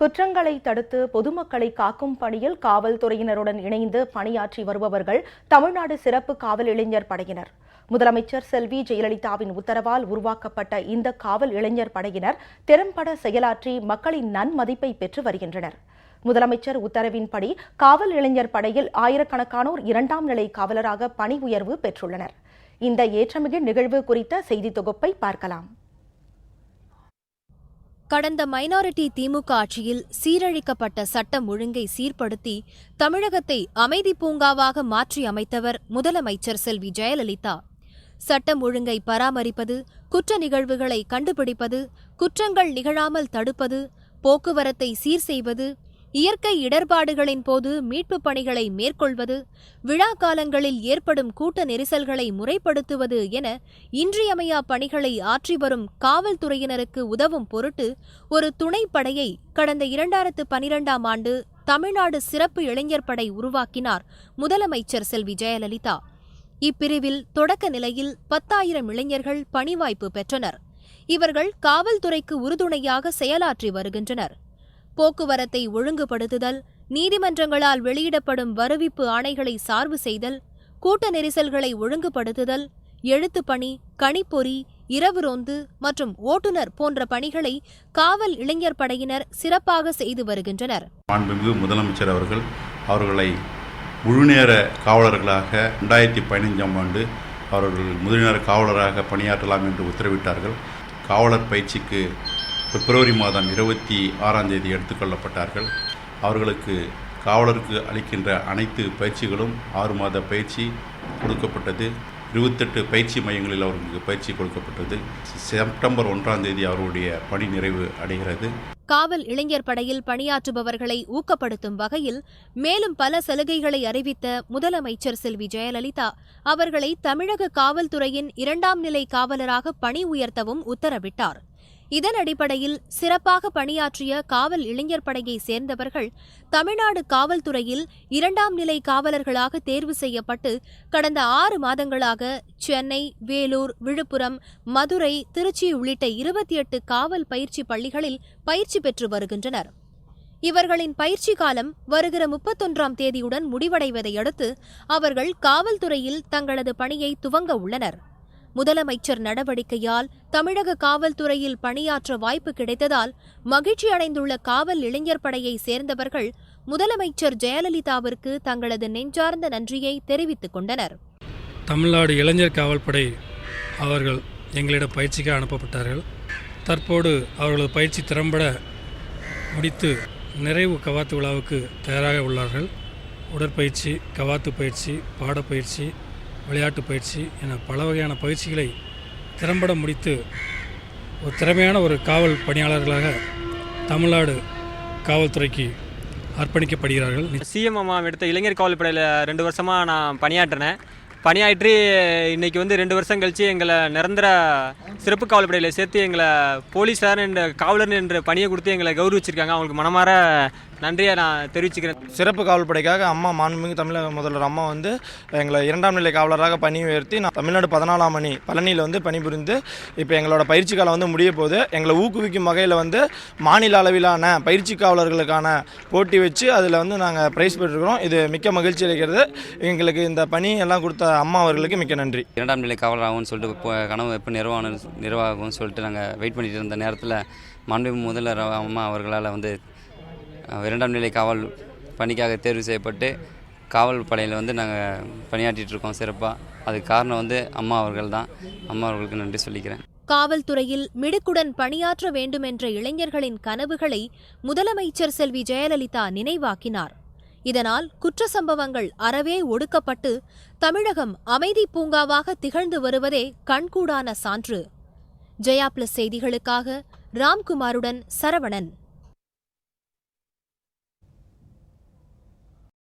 குற்றங்களை தடுத்து பொதுமக்களை காக்கும் பணியில் காவல்துறையினருடன் இணைந்து பணியாற்றி வருபவர்கள் தமிழ்நாடு சிறப்பு காவல் இளைஞர் படையினர். முதலமைச்சர் செல்வி ஜெயலலிதாவின் உத்தரவால் உருவாக்கப்பட்ட இந்த காவல் இளைஞர் படையினர் திறம்பட செயலாற்றி மக்களின் நன்மதிப்பை பெற்று வருகின்றனர். முதலமைச்சர் உத்தரவின்படி காவல் இளைஞர் படையில் ஆயிரக்கணக்கானோர் இரண்டாம் நிலை காவலராக பணி உயர்வு பெற்றுள்ளனர். இந்த ஏற்றமிகு நிகழ்வு குறித்த செய்தி தொகுப்பை பார்க்கலாம். கடந்த மைனாரிட்டி திமுக ஆட்சியில் சீரழிக்கப்பட்ட சட்டம் ஒழுங்கை சீர்படுத்தி தமிழகத்தை அமைதி பூங்காவாக மாற்றி அமைத்தவர் முதலமைச்சர் செல்வி ஜெயலலிதா. சட்டம் ஒழுங்கை பராமரிப்பது குற்ற நிகழ்வுகளை கண்டுபிடிப்பது குற்றங்கள் நிகழாமல் தடுப்பது போக்குவரத்தை சீர் செய்வது இயற்கை இடர்பாடுகளின் போது மீட்புப் பணிகளை மேற்கொள்வது விழா காலங்களில் ஏற்படும் கூட்ட நெரிசல்களை முறைப்படுத்துவது என இன்றியமையா பணிகளை ஆற்றி வரும் காவல்துறையினருக்கு உதவும் பொருட்டு ஒரு துணைப்படையை கடந்த இரண்டாயிரத்து பனிரெண்டாம் ஆண்டு தமிழ்நாடு சிறப்பு இளைஞர் படை உருவாக்கினார் முதலமைச்சர் செல்வி ஜெயலலிதா. இப்பிரிவில் தொடக்க நிலையில் பத்தாயிரம் இளைஞர்கள் பணிவாய்ப்பு பெற்றனர். இவர்கள் காவல்துறைக்கு உறுதுணையாக செயலாற்றி வருகின்றனர். போக்குவரத்தை ஒழுங்குபடுத்துதல் நீதிமன்றங்களால் வெளியிடப்படும் வருவிப்பு ஆணைகளை சார்பு செய்தல் கூட்ட நெரிசல்களை ஒழுங்குபடுத்துதல் எழுத்து பணி கணிப்பொறி இரவு ரோந்து மற்றும் ஓட்டுநர் போன்ற பணிகளை காவல் இளைஞர் படையினர் சிறப்பாக செய்து வருகின்றனர். மாண்புமிகு முதலமைச்சர் அவர்கள் அவர்களை முழுநேர காவலர்களாக ரெண்டாயிரத்தி பதினைஞ்சாம் ஆண்டு அவர்கள் முழுநேர காவலராக பணியாற்றலாம் என்று உத்தரவிட்டார்கள். காவலர் பயிற்சிக்கு பிப்ரவரி மாதம் இருபத்தி ஆறாம் தேதி எடுத்துக்கொள்ளப்பட்டார்கள் அவர்களுக்கு காவலருக்கு அளிக்கின்ற அனைத்து பயிற்சிகளும் ஆறு மாத பயிற்சி கொடுக்கப்பட்டது. இருபத்தெட்டு பயிற்சி மையங்களில் அவர்களுக்கு பயிற்சி கொடுக்கப்பட்டது. செப்டம்பர் ஒன்றாம் தேதி அவருடைய பணி நிறைவு அடைகிறது. காவல் இளைஞர் படையில் பணியாற்றுபவர்களை ஊக்கப்படுத்தும் வகையில் மேலும் பல சலுகைகளை அறிவித்த முதலமைச்சர் செல்வி ஜெயலலிதா அவர்களை தமிழக காவல்துறையின் இரண்டாம் நிலை காவலராக பணி உயர்த்தவும் உத்தரவிட்டார். இதன் அடிப்படையில் சிறப்பாக பணியாற்றிய காவல் இளைஞர் படையை சேர்ந்தவர்கள் தமிழ்நாடு காவல்துறையில் இரண்டாம் நிலை காவலர்களாக தேர்வு செய்யப்பட்டு கடந்த ஆறு மாதங்களாக சென்னை வேலூர் விழுப்புரம் மதுரை திருச்சி உள்ளிட்ட இருபத்தி எட்டு காவல் பயிற்சி பள்ளிகளில் பயிற்சி பெற்று வருகின்றனர். இவர்களின் பயிற்சி காலம் வருகிற முப்பத்தொன்றாம் தேதியுடன் முடிவடைவதையடுத்து அவர்கள் காவல்துறையில் தங்களது பணியை துவங்க உள்ளனர். முதலமைச்சர் நடவடிக்கையால் தமிழக காவல்துறையில் பணியாற்ற வாய்ப்பு கிடைத்ததால் மகிழ்ச்சி அடைந்துள்ள காவல் இளைஞர் படையை சேர்ந்தவர்கள் முதலமைச்சர் ஜெயலலிதாவிற்கு தங்களது நெஞ்சார்ந்த நன்றியை தெரிவித்துக் கொண்டனர். தமிழ்நாடு இளைஞர் காவல்படை அவர்கள் எங்களிடம் பயிற்சிக்கு அனுப்பப்பட்டார்கள். தற்போது அவர்களது பயிற்சி திறம்பட முடித்து நிறைவு கவாத்து விழாவுக்கு தயாராக உள்ளார்கள். உடற்பயிற்சி கவாத்து பயிற்சி பாடப்பயிற்சி விளையாட்டு பயிற்சி என பல வகையான பயிற்சிகளை திறம்பட முடித்து ஒரு திறமையான ஒரு காவல் பணியாளர்களாக தமிழ்நாடு காவல்துறைக்கு அர்ப்பணிக்கப்படுகிறார்கள். சிஎம் அம்மா எடுத்த இளைஞர் காவல்படையில் ரெண்டு வருஷமாக நான் பணியாற்றினேன். பணியாற்றி இன்றைக்கி வந்து ரெண்டு வருஷம் கழித்து எங்களை நிரந்தர சிறப்பு காவல்படையில் சேர்த்து எங்களை போலீஸார் என்ற காவலர் என்ற பணியை கொடுத்து எங்களை கௌரவிச்சிருக்காங்க. அவங்களுக்கு மனமாற நன்றியை நான் தெரிவிச்சுக்கிறேன். சிறப்பு காவல்படைக்காக அம்மா மாண்புமிகு தமிழக முதல்வர் அம்மா வந்து எங்களை இரண்டாம் நிலை காவலராக பணி உயர்த்தி நான் தமிழ்நாடு பதினாலாம் மணி பழனியில் வந்து பணிபுரிந்து இப்போ எங்களோட பயிற்சி காலம் வந்து முடிய போது எங்களை ஊக்குவிக்கும் வகையில் வந்து மாநில அளவிலான பயிற்சி காவலர்களுக்கான போட்டி வச்சு அதில் வந்து நாங்கள் ப்ரைஸ் பெற்றிருக்கிறோம். இது மிக்க மகிழ்ச்சி அளிக்கிறது. எங்களுக்கு இந்த பணி எல்லாம் கொடுத்த அம்மா அவர்களுக்கு மிக்க நன்றி. இரண்டாம் நிலை காவலராகும்னு சொல்லிட்டு இப்போ கனவு எப்போ நிர்வாகம் நிர்வாகம்னு சொல்லிட்டு நாங்கள் வெயிட் பண்ணிட்டு இருந்த நேரத்தில் மாண்பு முதல்வர் அம்மா அவர்களால் வந்து இரண்டாம் நிலை காவல் பணிக்காக தேர்வு செய்யப்பட்டு காவல் படையில் வந்து நாங்கள் பணியாற்றிட்டு இருக்கோம் சிறப்பாக அதுக்கு காரணம் வந்து அம்மா அவர்கள் தான். அம்மா அவர்களுக்கு நன்றி சொல்லிக்கிறேன். காவல்துறையில் மிடுக்குடன் பணியாற்ற வேண்டும் என்ற இளைஞர்களின் கனவுகளை முதலமைச்சர் செல்வி ஜெயலலிதா நினைவாக்கினார். இதனால் குற்ற சம்பவங்கள் அறவே ஒடுக்கப்பட்டு தமிழகம் அமைதி பூங்காவாக திகழ்ந்து வருவதே கண்கூடான சான்று. ஜெயா பிளஸ் செய்திகளுக்காக ராம்குமாருடன் சரவணன்.